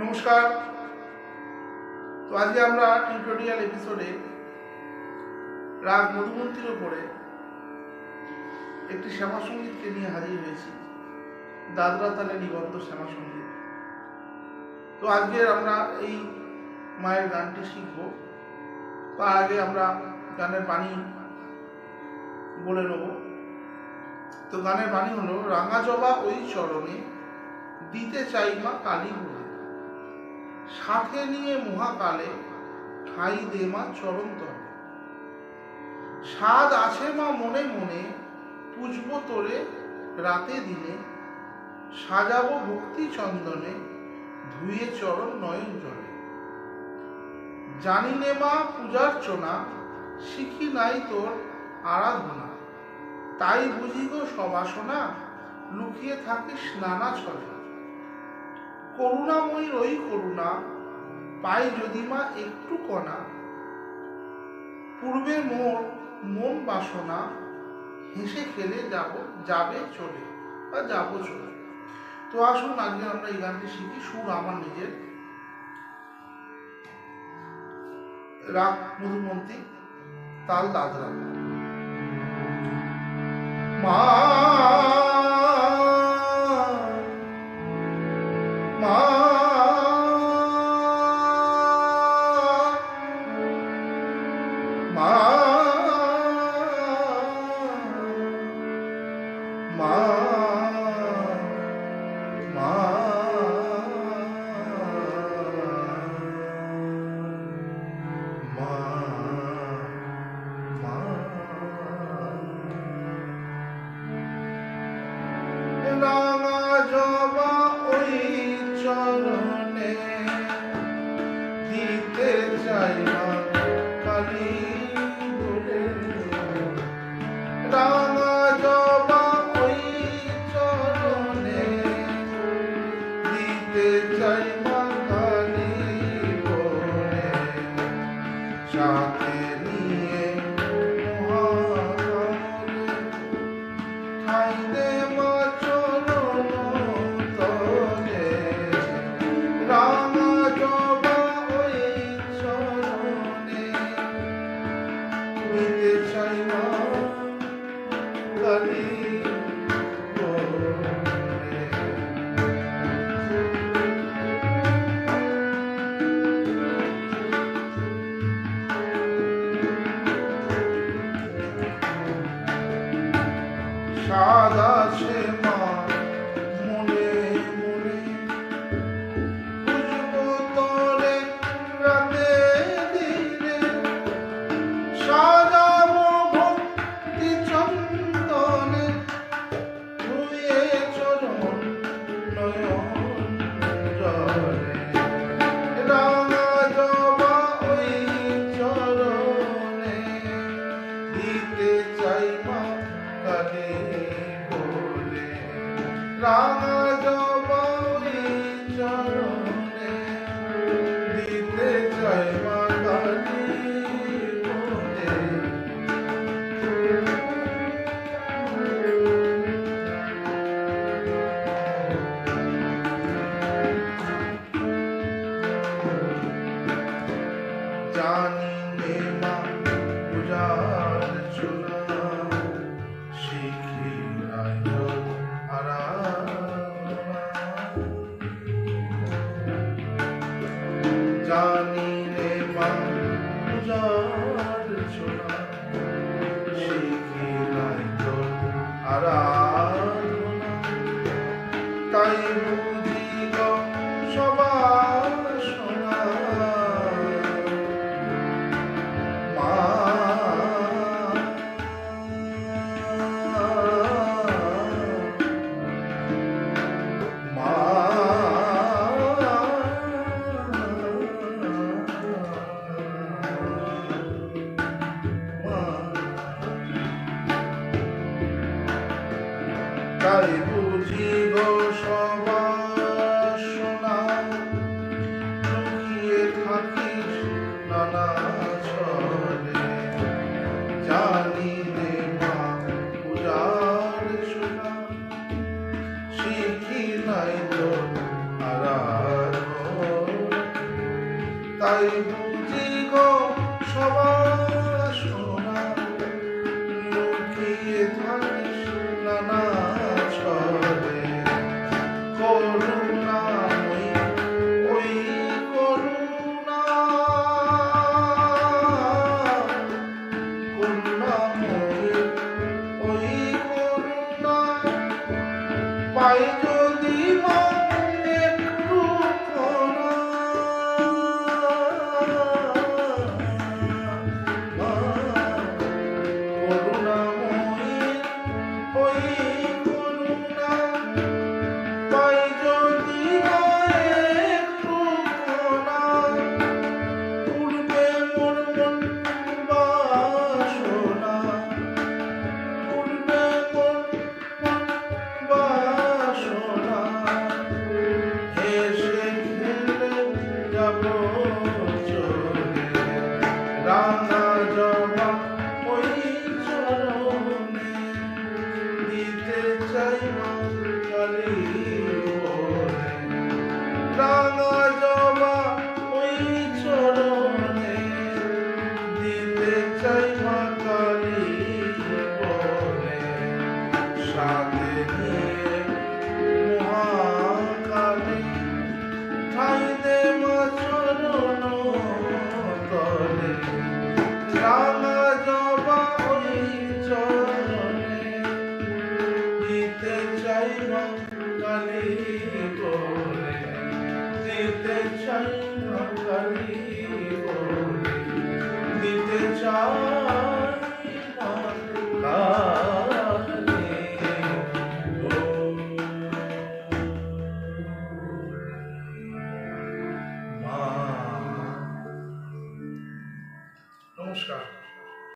নমস্কার। তো আজকে আমরা টিউটোরিয়াল এপিসোডে রাগ মধুমন্ত্রীর ওপরে একটি শ্যামা সঙ্গীতকে নিয়ে হাজির হয়েছি। দাদরা তালে নিবন্ধ শ্যামা সংগীত তো আজকে আমরা এই মায়ের গানটি শিখব। তার আগে আমরা গানের বাণী বলে নেব। তো গানের বাণী হলো, রাঙা জবা ওই চরণে, দিতে চাই মা কালী বলে সাথে নিয়ে মহাকালে ঠাই দে মা চরণ তলে স্বাদ আছে মা মনে মনে, পুজব তোরে রাতে দিনে। সাজাবো ভক্তি চন্দনে, ধুয়ে চরণ নয়ন জলে। জানি নে মা পূজার্চনা, শিখি নাই তোর আরাধনা। তাই বুঝি গো সবাসনা, লুকিয়ে থাকিস নানা ছলে। করুণাময়ীর ওই করুণা, পাই যদি মা একটু কণা। পূর্বে মোর মন বাসনা, হেসে খেলে যাব, যাবে চলে, বা যাব চলে। তো আসুন, আজকে আমরা এই গানটি শিখি, সুর আমার নিজের। রাগ মধুমন্তী তাল দাদরা। মা সাদা সে জানিবে না পূজার চূড়া শিখি জানিলে মা পূজার চূড়া শিখি আরা তাই কালী পুজি গো চাই মা কালী বলে দিতে চাই মা কালী বলে দিতে চাই